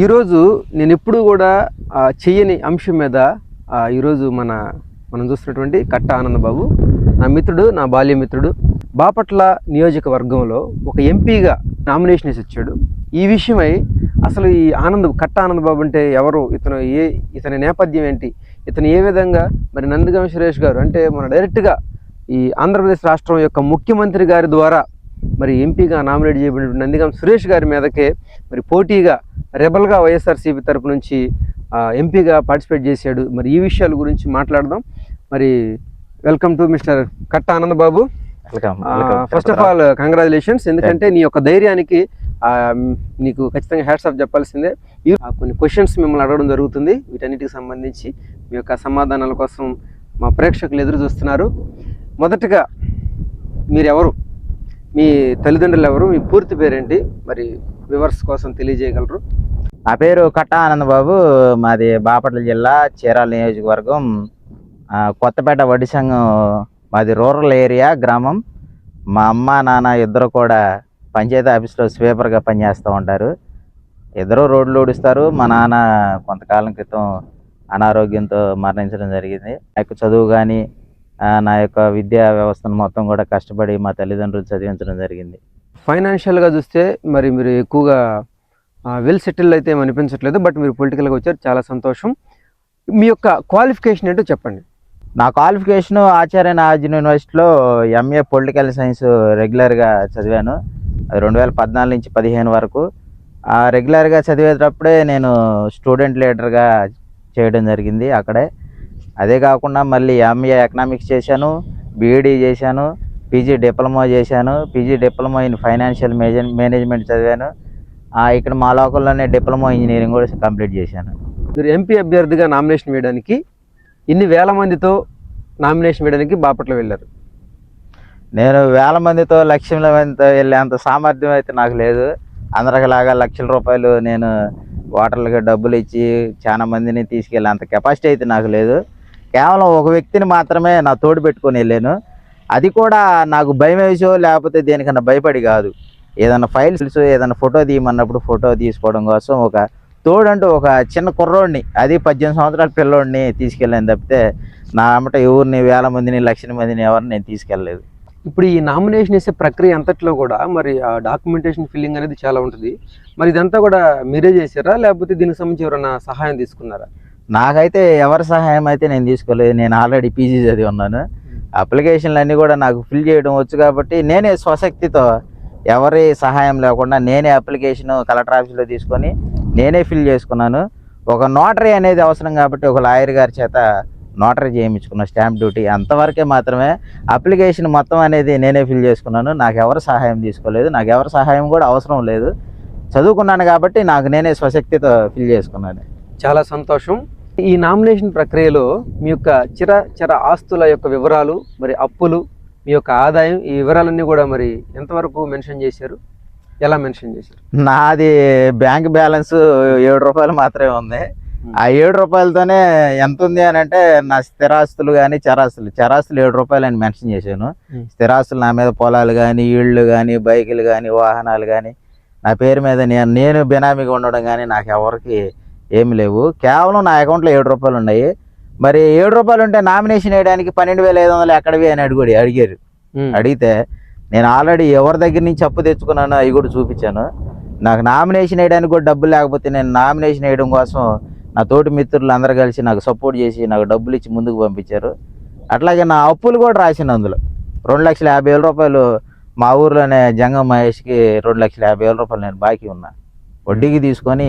ఈరోజు నేను ఎప్పుడు కూడా చెయ్యని అంశం మీద ఈరోజు మన మనం చూస్తున్నటువంటి కట్ట ఆనందబాబు నా మిత్రుడు నా బాల్య మిత్రుడు బాపట్ల నియోజకవర్గంలో ఒక ఎంపీగా నామినేషన్ వేసి వచ్చాడు. ఈ విషయమై అసలు ఈ ఆనంద్ కట్ట ఆనందబాబు అంటే ఎవరు? ఇతను ఏ ఇతని నేపథ్యం ఏంటి? ఇతను ఏ విధంగా? మరి నందిగం సురేష్ గారు అంటే మన డైరెక్ట్గా ఈ ఆంధ్రప్రదేశ్ రాష్ట్రం యొక్క ముఖ్యమంత్రి గారి ద్వారా మరి ఎంపీగా నామినేట్ చేయబడిన నందిగం సురేష్ గారి మీదకే మరి పోటీగా రెబల్గా వైఎస్ఆర్సీపీ తరపు నుంచి ఎంపీగా పార్టిసిపేట్ చేశాడు. మరి ఈ విషయాల గురించి మాట్లాడదాం. మరి welcome to mister Katta Anandababu. First of all congratulations ఎందుకంటే నీ యొక్క ధైర్యానికి నీకు ఖచ్చితంగా హ్యాట్స్ ఆఫ్ చెప్పాల్సిందే. కొన్ని క్వశ్చన్స్ మిమ్మల్ని అడగడం జరుగుతుంది. వీటన్నిటికి సంబంధించి మీ యొక్క సమాధానాల కోసం మా ప్రేక్షకులు ఎదురు చూస్తున్నారు. మొదటగా మీరెవరు? మీ తల్లిదండ్రులు ఎవరు మీ పూర్తి పేరేంటి? మరి వివర్స్ కోసం తెలియజేయగలరు. నా పేరు కట్ట ఆనందబాబు. మాది బాపట్ల జిల్లా చీరాల నియోజకవర్గం. కొత్తపేట వడ్డీ సంఘం మాది రూరల్ ఏరియా గ్రామం. మా అమ్మ నాన్న ఇద్దరు కూడా పంచాయతీ ఆఫీస్లో స్వీపర్గా పనిచేస్తూ ఉంటారు. ఇద్దరు రోడ్లు ఊడిస్తారు. మా నాన్న కొంతకాలం క్రితం అనారోగ్యంతో మరణించడం జరిగింది. నాకు చదువు కానీ నా యొక్క విద్యా వ్యవస్థను మొత్తం కూడా కష్టపడి మా తల్లిదండ్రులు చదివించడం జరిగింది. ఫైనాన్షియల్గా చూస్తే మరి మీరు ఎక్కువగా వెల్ సెటిల్ అయితే ఏమి అనిపించట్లేదు బట్ మీరు పొలిటికల్గా వచ్చారు చాలా సంతోషం. మీ యొక్క క్వాలిఫికేషన్ ఏంటో చెప్పండి. నా క్వాలిఫికేషన్ ఆచార్య నాగార్జున యూనివర్సిటీలో ఎంఏ పొలిటికల్ సైన్స్ రెగ్యులర్గా చదివాను. అది రెండు వేల పద్నాలుగు నుంచి పదిహేను వరకు. ఆ రెగ్యులర్గా చదివేటప్పుడే నేను స్టూడెంట్ లీడర్గా చేయడం జరిగింది అక్కడే. అదే కాకుండా మళ్ళీ ఎంఏ ఎకనామిక్స్ చేశాను బీఈడీ చేశాను పీజీ డిప్లొమా చేశాను PG diploma in financial major management చదివాను. ఇక్కడ మా లోకల్లోనే డిప్లొమా ఇంజనీరింగ్ కూడా కంప్లీట్ చేశాను. మీరు ఎంపీ అభ్యర్థిగా నామినేషన్ వేయడానికి ఇన్ని వేల మందితో నామినేషన్ వేయడానికి బాపట్ల వెళ్ళారు. నేను వేల మందితో లక్షల మందితో వెళ్ళేంత సామర్థ్యం అయితే నాకు లేదు. అందరికిలాగా లక్షల రూపాయలు నేను ఓటర్లకి డబ్బులు ఇచ్చి చాలా మందిని తీసుకెళ్ళే అంత కెపాసిటీ అయితే నాకు లేదు. కేవలం ఒక వ్యక్తిని మాత్రమే నా తోడు పెట్టుకొని వెళ్ళాను. అది కూడా నాకు భయం వేసో లేకపోతే దేనికన్నా భయపడి కాదు. ఏదైనా ఫైల్స్ ఏదైనా ఫోటో తీయమన్నప్పుడు ఫోటో తీసుకోవడం కోసం ఒక తోడంటూ ఒక చిన్న కుర్రోడిని అది పద్దెనిమిది సంవత్సరాల పిల్లోడిని తీసుకెళ్ళాను తప్పితే నా అమ్మట ఎవరిని వేల మందిని లక్షల మందిని ఎవరిని నేను తీసుకెళ్ళలేదు. ఇప్పుడు ఈ నామినేషన్ వేసే ప్రక్రియ అంతట్లో కూడా మరి ఆ డాక్యుమెంటేషన్ ఫిల్లింగ్ అనేది చాలా ఉంటుంది. మరి ఇదంతా కూడా మీరే చేశారా? లేకపోతే దీనికి సంబంధించి ఎవరైనా సహాయం తీసుకున్నారా? నాకైతే ఎవరి సహాయం అయితే నేను తీసుకోలేదు. నేను ఆల్రెడీ పీజీ చదివి ఉన్నాను అప్లికేషన్లు అన్నీ కూడా నాకు ఫిల్ చేయడం వచ్చు కాబట్టి నేనే స్వశక్తితో ఎవరి సహాయం లేకుండా నేనే అప్లికేషన్ కలెక్టర్ ఆఫీస్లో తీసుకొని నేనే ఫిల్ చేసుకున్నాను. ఒక నోటరీ అనేది అవసరం కాబట్టి ఒక లాయర్ గారి చేత నోటరీ చేయించుకున్న స్టాంప్ డ్యూటీ. అంతవరకే మాత్రమే అప్లికేషన్ మొత్తం అనేది నేనే ఫిల్ చేసుకున్నాను. నాకు ఎవరు సహాయం తీసుకోలేదు. నాకు ఎవరి సహాయం కూడా అవసరం లేదు. చదువుకున్నాను కాబట్టి నాకు నేనే స్వశక్తితో ఫిల్ చేసుకున్నాను. చాలా సంతోషం. ఈ నామినేషన్ ప్రక్రియలో మీ యొక్క చిర చిర ఆస్తుల యొక్క వివరాలు మరి అప్పులు మీ యొక్క ఆదాయం ఈ వివరాలన్నీ కూడా మరి ఎంతవరకు మెన్షన్ చేశారు? ఎలా మెన్షన్ చేశారు? నాది బ్యాంక్ బ్యాలెన్స్ ఏడు రూపాయలు మాత్రమే ఉంది. ఆ ఏడు రూపాయలతోనే ఎంత ఉంది అని అంటే నా స్థిరాస్తులు కానీ చరాస్తులు చరాస్తులు ఏడు రూపాయలు అని మెన్షన్ చేశాను. స్థిరాస్తులు నా మీద పొలాలు కానీ ఇళ్ళు కానీ బైకులు కానీ వాహనాలు కానీ నా పేరు మీద నేను నేను బినామీగా ఉండడం కానీ నాకు ఎవరికి ఏమి లేవు. కేవలం నా అకౌంట్లో ఏడు రూపాయలు ఉన్నాయి. మరి ఏడు రూపాయలు ఉంటే నామినేషన్ వేయడానికి పన్నెండు వేల ఐదు వందలు ఎక్కడవి అని అడుగుడి అడిగారు. అడిగితే నేను ఆల్రెడీ ఎవరి దగ్గర నుంచి అప్పు తెచ్చుకున్నానో అవి కూడా చూపించాను. నాకు నామినేషన్ వేయడానికి కూడా డబ్బులు లేకపోతే నేను నామినేషన్ వేయడం కోసం నా తోటి మిత్రులు అందరు కలిసి నాకు సపోర్ట్ చేసి నాకు డబ్బులు ఇచ్చి ముందుకు పంపించారు. అట్లాగే నా అప్పులు కూడా రాసింది అందులో. రెండు లక్షల యాభై వేల రూపాయలు మా ఊర్లోనే జంగం మహేష్కి రెండు లక్షల యాభై వేల రూపాయలు నేను బాకీ ఉన్నా. వడ్డీకి తీసుకొని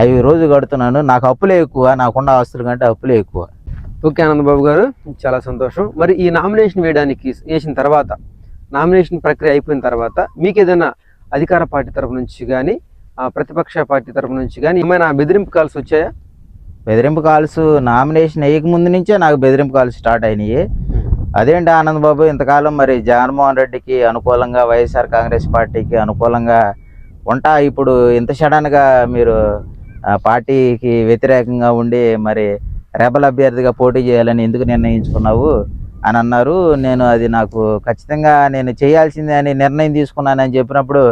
అవి రోజు కడుతున్నాను. నాకు అప్పులే ఎక్కువ నాకున్న ఆస్తుల కంటే అప్పులే ఎక్కువ. ఓకే ఆనందబాబు గారు చాలా సంతోషం. మరి ఈ నామినేషన్ వేయడానికి వేసిన తర్వాత నామినేషన్ ప్రక్రియ అయిపోయిన తర్వాత మీకు ఏదైనా అధికార పార్టీ తరపు నుంచి కానీ ప్రతిపక్ష పార్టీ తరపు నుంచి కానీ ఏమైనా బెదిరింపు కాల్స్ వచ్చాయా? బెదిరింపు కాల్స్ నామినేషన్ వేయక ముందు నుంచే నాకు బెదిరింపు కాల్స్ స్టార్ట్ అయినాయి. అదేంటి ఆనంద్ బాబు ఇంతకాలం మరి జగన్మోహన్ రెడ్డికి అనుకూలంగా వైఎస్ఆర్ కాంగ్రెస్ పార్టీకి అనుకూలంగా ఉంటా ఇప్పుడు ఇంత సడన్గా మీరు పార్టీకి వ్యతిరేకంగా ఉండి మరి రెబల్ అభ్యర్థిగా పోటీ చేయాలని ఎందుకు నిర్ణయించుకున్నావు అని అన్నారు. నేను అది నాకు ఖచ్చితంగా నేను చేయాల్సిందే అని నిర్ణయం తీసుకున్నానని చెప్పినప్పుడు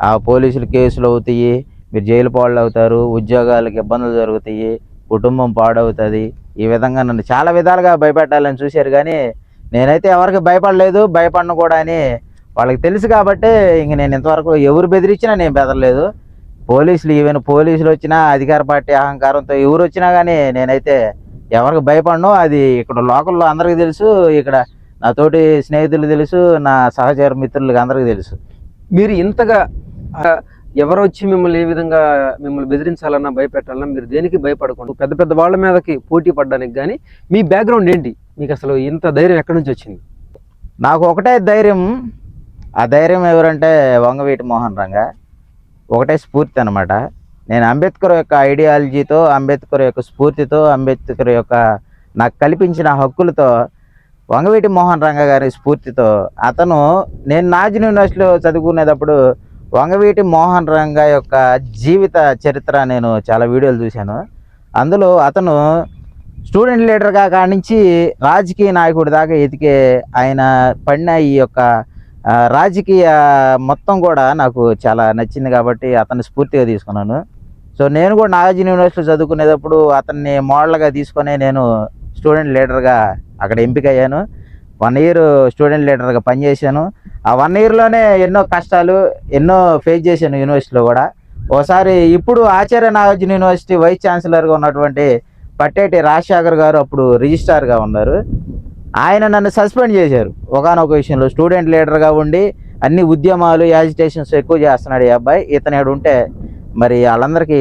ఆ పోలీసులు కేసులు అవుతాయి మీరు జైలు పాళ్ళు అవుతారు ఉద్యోగాలకు ఇబ్బందులు జరుగుతాయి కుటుంబం పాడవుతుంది. ఈ విధంగా నన్ను చాలా విధాలుగా భయపెట్టాలని చూశారు కానీ నేనైతే ఎవరికి భయపడలేదు భయపడను కూడా అని వాళ్ళకి తెలుసు కాబట్టి ఇంక నేను ఇంతవరకు ఎవరు బెదిరించినా నేను బెదరలేదు. పోలీసులు ఈవెన్ పోలీసులు వచ్చినా అధికార పార్టీ అహంకారంతో ఎవరు వచ్చినా కానీ నేనైతే ఎవరికి భయపడను. అది ఇక్కడ లోకల్లో అందరికీ తెలుసు ఇక్కడ నా తోటి స్నేహితులు తెలుసు నా సహచర మిత్రులకు అందరికీ తెలుసు. మీరు ఇంతగా ఎవరు వచ్చి మిమ్మల్ని ఏ విధంగా మిమ్మల్ని బెదిరించాలన్నా భయపెట్టాలన్నా మీరు దేనికి భయపడకుండా పెద్ద పెద్ద వాళ్ళ మీదకి పోటీ పడడానికి కానీ మీ బ్యాక్గ్రౌండ్ ఏంటి? మీకు అసలు ఇంత ధైర్యం ఎక్కడి నుంచి వచ్చింది? నాకు ఒకటే ధైర్యం ఆ ధైర్యం ఎవరంటే వంగవీటి మోహన్ రంగ. ఒకటే స్ఫూర్తి అనమాట నేను అంబేద్కర్ యొక్క ఐడియాలజీతో అంబేద్కర్ యొక్క స్ఫూర్తితో అంబేద్కర్ యొక్క నాకు కల్పించిన హక్కులతో వంగవీటి మోహన్ రంగ గారి స్ఫూర్తితో అతను నేను నాజిన్ యూనివర్సిటీలో చదువుకునేటప్పుడు వంగవీటి మోహన్ రంగ యొక్క జీవిత చరిత్ర నేను చాలా వీడియోలు చూశాను. అందులో అతను స్టూడెంట్ లీడర్గా కానించి రాజకీయ నాయకుడి దాకా ఎదిగే ఆయన పడిన ఈ యొక్క రాజకీయ మొత్తం కూడా నాకు చాలా నచ్చింది కాబట్టి అతన్ని స్ఫూర్తిగా తీసుకున్నాను. సో నేను కూడా నాగార్జున యూనివర్సిటీ చదువుకునేటప్పుడు అతన్ని మోడల్గా తీసుకొని నేను స్టూడెంట్ లీడర్గా అక్కడ ఎంపిక అయ్యాను వన్ ఇయర్ స్టూడెంట్ లీడర్గా పనిచేశాను. ఆ వన్ ఇయర్లోనే ఎన్నో కష్టాలు ఎన్నో ఫేస్ చేశాను యూనివర్సిటీలో కూడా. ఓసారి ఇప్పుడు ఆచార్య నాగార్జున యూనివర్సిటీ వైస్ ఛాన్సలర్గా ఉన్నటువంటి పట్టేటి రాజశేఖర్ గారు అప్పుడు రిజిస్ట్రార్గా ఉన్నారు. ఆయన నన్ను సస్పెండ్ చేశారు. ఒకనొక విషయంలో స్టూడెంట్ లీడర్గా ఉండి అన్ని ఉద్యమాలు యాజిటేషన్స్ ఎక్కువ చేస్తున్నాడు ఈ అబ్బాయి. ఇతను ఉంటే మరి వాళ్ళందరికీ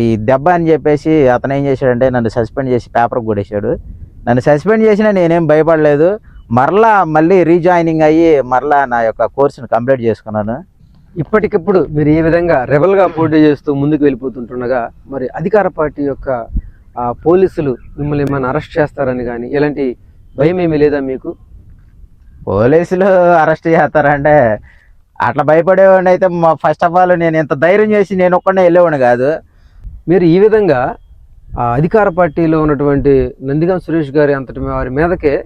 ఈ దెబ్బ అని చెప్పేసి అతను ఏం చేశాడంటే నన్ను సస్పెండ్ చేసి పేపర్ కొట్టేశాడు. నన్ను సస్పెండ్ చేసినా నేనేం భయపడలేదు. మరలా మళ్ళీ రీజాయినింగ్ అయ్యి మరలా నా యొక్క కోర్సును కంప్లీట్ చేసుకున్నాను. ఇప్పటికిప్పుడు మీరు ఏ విధంగా రెబల్గా పోటీ చేస్తూ ముందుకు వెళ్ళిపోతుంటుండగా మరి అధికార పార్టీ యొక్క పోలీసులు మిమ్మల్ని ఏమైనా అరెస్ట్ చేస్తారని కానీ ఇలాంటి భయం ఏమీ లేదా మీకు? పోలీసులు అరెస్ట్ చేస్తారంటే అట్లా భయపడేవాడిని అయితే మా ఫస్ట్ ఆఫ్ ఆల్ నేను ఇంత ధైర్యం చేసి నేను ఒక్కడే వెళ్ళేవాడిని కాదు. మీరు ఈ విధంగా ఆ అధికార పార్టీలో ఉన్నటువంటి నందిగం సురేష్ గారి అంతటి వారి మీదకే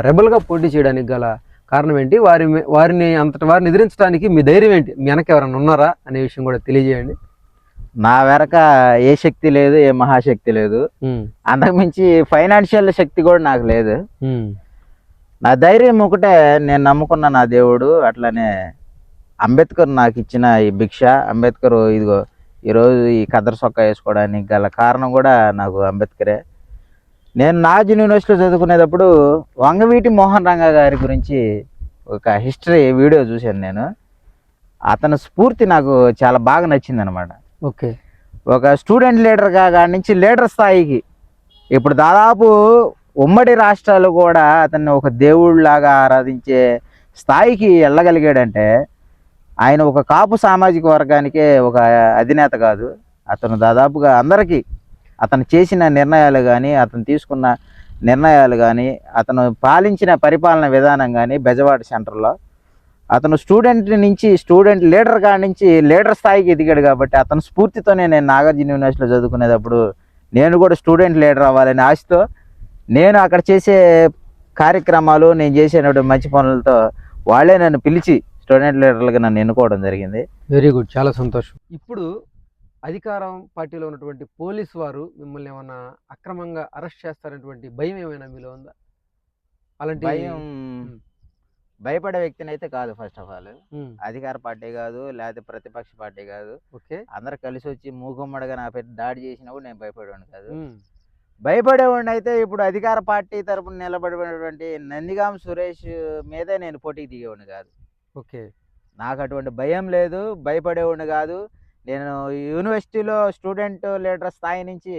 రెబల్గా పోటీ చేయడానికి గల కారణం ఏంటి? వారి మీ- వారిని అంతటి వారిని ఎదిరించడానికి మీ ధైర్యం ఏంటి? మీ వెనక ఎవరైనా ఉన్నారా? అనే విషయం కూడా తెలియజేయండి. నా వెనక ఏ శక్తి లేదు ఏ మహాశక్తి లేదు. అంతకుమించి ఫైనాన్షియల్ శక్తి కూడా నాకు లేదు. నా ధైర్యం ఒకటే నేను నమ్ముకున్న నా దేవుడు అట్లనే అంబేద్కర్ నాకు ఇచ్చిన ఈ భిక్ష అంబేద్కర్ ఇదిగో ఈరోజు ఈ కదర్ సొక్క వేసుకోవడానికి గల కారణం కూడా నాకు అంబేద్కరే. నేను నాజన్ యూనివర్సిటీలో చదువుకునేటప్పుడు వంగవీటి మోహన్ రంగ గారి గురించి ఒక హిస్టరీ వీడియో చూశాను నేను. అతని స్ఫూర్తి నాకు చాలా బాగా నచ్చింది అనమాట ఓకే. ఒక స్టూడెంట్ లీడర్గా కాడి నుంచి లీడర్ స్థాయికి ఇప్పుడు దాదాపు ఉమ్మడి రాష్ట్రాలు కూడా అతన్ని ఒక దేవుడిలాగా ఆరాధించే స్థాయికి వెళ్ళగలిగాడంటే ఆయన ఒక కాపు సామాజిక వర్గానికే ఒక అధినేత కాదు. అతను దాదాపుగా అందరికీ అతను చేసిన నిర్ణయాలు కానీ అతను తీసుకున్న నిర్ణయాలు కానీ అతను పాలించిన పరిపాలన విధానం కానీ బెజవాడ సెంటర్లో అతను స్టూడెంట్ నుంచి స్టూడెంట్ లీడర్ కాడి నుంచి లీడర్ స్థాయికి ఎదిగాడు కాబట్టి అతని స్ఫూర్తితోనే నేను నాగార్జున యూనివర్సిటీలో చదువుకునేటప్పుడు నేను కూడా స్టూడెంట్ లీడర్ అవ్వాలనే ఆశతో నేను అక్కడ చేసే కార్యక్రమాలు నేను చేసేటువంటి మంచి పనులతో వాళ్ళే నన్ను పిలిచి స్టూడెంట్ లీడర్లుగా నన్ను ఎన్నుకోవడం జరిగింది. వెరీ గుడ్ చాలా సంతోషం. ఇప్పుడు అధికారం పార్టీలో ఉన్నటువంటి పోలీసు వారు మిమ్మల్ని ఏమైనా అక్రమంగా అరెస్ట్ చేస్తారనేటువంటి భయం ఏమైనా మీలో ఉందా? అలాంటి భయం భయపడే వ్యక్తిని అయితే కాదు ఫస్ట్ ఆఫ్ ఆల్. అధికార పార్టీ కాదు లేకపోతే ప్రతిపక్ష పార్టీ కాదు. ఓకే. అందరు కలిసి వచ్చి మూగుమ్మడిగా నా పెట్టి దాడి చేసినప్పుడు నేను భయపడేవాడిని కాదు. భయపడేవాడిని అయితే ఇప్పుడు అధికార పార్టీ తరపున నిలబడినటువంటి నందిగాం సురేష్ మీదే నేను పోటీకి దిగేవాడిని కాదు. ఓకే. నాకు అటువంటి భయం లేదు భయపడేవాడిని కాదు. నేను యూనివర్సిటీలో స్టూడెంట్ లీడర్ స్థాయి నుంచి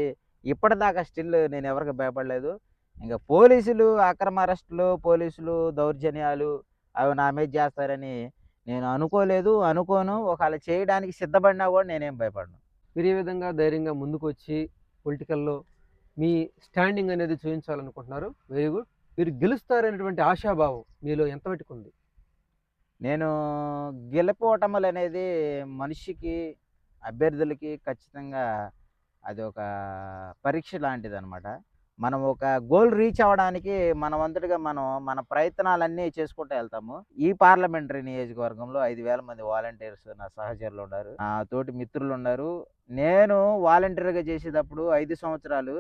ఇప్పటిదాకా స్టిల్ నేను ఎవరికి భయపడలేదు. ఇంకా పోలీసులు అక్రమ అరెస్టులు పోలీసులు దౌర్జన్యాలు అవి నా మీద చేస్తారని నేను అనుకోలేదు అనుకోను. ఒకవేళ చేయడానికి సిద్ధపడినా కూడా నేనేం భయపడను. మీరు ఏ విధంగా ధైర్యంగా ముందుకు వచ్చి పొలిటికల్లో మీ స్టాండింగ్ అనేది చూపించాలనుకుంటున్నారు? Very good. మీరు గెలుస్తారనేటువంటి ఆశాభావం మీలో ఎంత మట్టుకు ఉంది? నేను గెలుపోటములు అనేది మనిషికి అభ్యర్థులకి ఖచ్చితంగా అది ఒక పరీక్ష లాంటిది అనమాట మనం ఒక గోల్ రీచ్ అవ్వడానికి మన అంతటిగా మనం మన ప్రయత్నాలన్నీ చేసుకుంటూ వెళ్తాము. ఈ పార్లమెంటరీ నియోజకవర్గంలో ఐదు వేల మంది వాలంటీర్స్ నా సహచరులు ఉన్నారు. నా తోటి మిత్రులు ఉన్నారు. నేను వాలంటీర్గా చేసేటప్పుడు ఐదు సంవత్సరాలు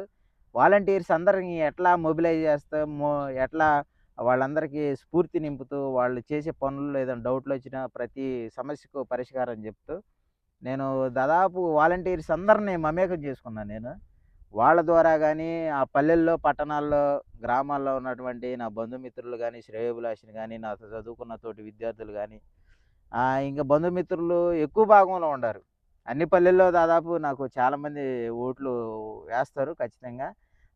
వాలంటీర్స్ అందరిని ఎట్లా మొబిలైజ్ చేస్తామో ఎట్లా వాళ్ళందరికీ స్ఫూర్తి నింపుతూ వాళ్ళు చేసే పనులు ఏదైనా డౌట్లు వచ్చినా ప్రతి సమస్యకు పరిష్కారం చెప్తూ నేను దాదాపు వాలంటీర్స్ అందరినీ మమేకం చేసుకున్నాను నేను. వాళ్ళ ద్వారా కానీ ఆ పల్లెల్లో పట్టణాల్లో గ్రామాల్లో ఉన్నటువంటి నా బంధుమిత్రులు కానీ శ్రేయోభిలాషులు కానీ నాతో చదువుకున్న తోటి విద్యార్థులు కానీ ఇంకా బంధుమిత్రులు ఎక్కువ భాగంలో ఉండరు. అన్ని పల్లెల్లో దాదాపు నాకు చాలామంది ఓట్లు వేస్తారు ఖచ్చితంగా.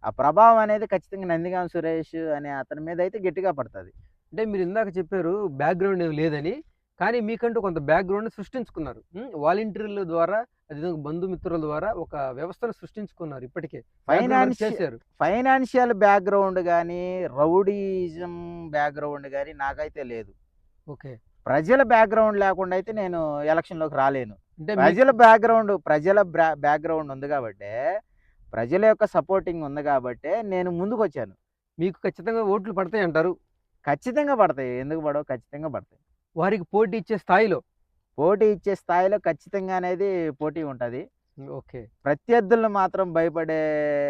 ఆ ప్రభావం అనేది ఖచ్చితంగా నందిగాం సురేష్ అనే అతని మీద అయితే గట్టిగా పడుతుంది. అంటే మీరు ఇందాక చెప్పారు బ్యాక్గ్రౌండ్ ఏమి లేదని. కానీ మీకంటూ కొంత బ్యాక్గ్రౌండ్ సృష్టించుకున్నారు? వాలంటీర్ల ద్వారా అదే బంధుమిత్రుల ద్వారా ఒక వ్యవస్థను సృష్టించుకున్నారు ఇప్పటికే. చేశారు. ఫైనాన్షియల్ బ్యాక్గ్రౌండ్ కానీ రౌడీజం బ్యాక్గ్రౌండ్ కానీ నాకైతే లేదు. ఓకే. ప్రజల బ్యాక్గ్రౌండ్ లేకుండా అయితే నేను ఎలక్షన్లోకి రాలేను. అంటే ప్రజల బ్యాక్గ్రౌండ్ ప్రజల బ్యాక్గ్రౌండ్ ఉంది కాబట్టి ప్రజల యొక్క సపోర్టింగ్ ఉంది కాబట్టి నేను ముందుకు వచ్చాను మీకు ఖచ్చితంగా ఓట్లు పడతాయి అంటారు ఖచ్చితంగా పడతాయి. ఎందుకు పడవు? ఖచ్చితంగా పడతాయి. వారికి పోటీ ఇచ్చే స్థాయిలో? పోటీ ఇచ్చే స్థాయిలో ఖచ్చితంగా అనేది పోటీ ఉంటుంది. ఓకే. ప్రత్యర్థులను మాత్రం భయపడే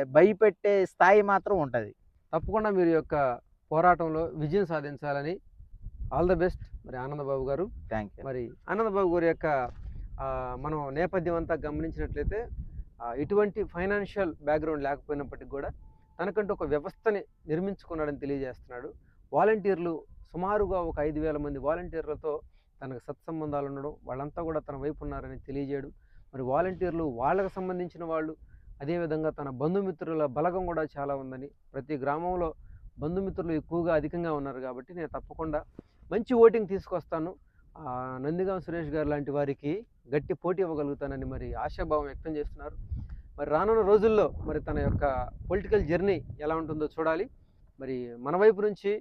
భయపెట్టే స్థాయి మాత్రం ఉంటుంది. తప్పకుండా మీరు యొక్క పోరాటంలో విజయం సాధించాలని ఆల్ ద బెస్ట్. మరి ఆనందబాబు గారు. Thank you. మరి ఆనందబాబు గారి యొక్క మనం నేపథ్యం అంతా గమనించినట్లయితే ఆ, ఎటువంటి ఫైనాన్షియల్ బ్యాక్గ్రౌండ్ లేకపోయినప్పటికీ కూడా తనకంటూ ఒక వ్యవస్థని నిర్మించుకున్నాడని తెలియజేస్తున్నాడు. వాలంటీర్లు సుమారుగా ఒక ఐదు వేల మంది వాలంటీర్లతో తనకు సత్సంబంధాలు ఉండడం వాళ్ళంతా కూడా తన వైపు ఉన్నారని తెలియజేయడు మరి వాలంటీర్లు వాళ్ళకు సంబంధించిన వాళ్ళు అదేవిధంగా తన బంధుమిత్రుల బలగం కూడా చాలా ఉందని ప్రతి గ్రామంలో బంధుమిత్రులు ఎక్కువగా అధికంగా ఉన్నారు కాబట్టి నేను తప్పకుండా మంచి ఓటింగ్ తీసుకొస్తాను. నందిగాం సురేష్ గారు లాంటి వారికి గట్టి పోటీ ఇవ్వగలుగుతానని మరి ఆశాభావం వ్యక్తం చేస్తున్నారు. మరి రానున్న రోజుల్లో మరి తన యొక్క పొలిటికల్ జర్నీ ఎలా ఉంటుందో చూడాలి. మరి మన వైపు నుంచి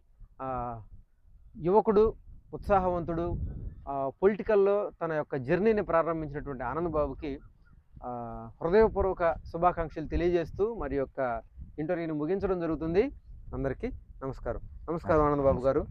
యువకుడు ఉత్సాహవంతుడు పొలిటికల్లో తన యొక్క జర్నీని ప్రారంభించినటువంటి ఆనందబాబుకి హృదయపూర్వక శుభాకాంక్షలు తెలియజేస్తూ మరి యొక్క ఇంటర్వ్యూని ముగించడం జరుగుతుంది. అందరికీ నమస్కారం. నమస్కారం ఆనందబాబు గారు.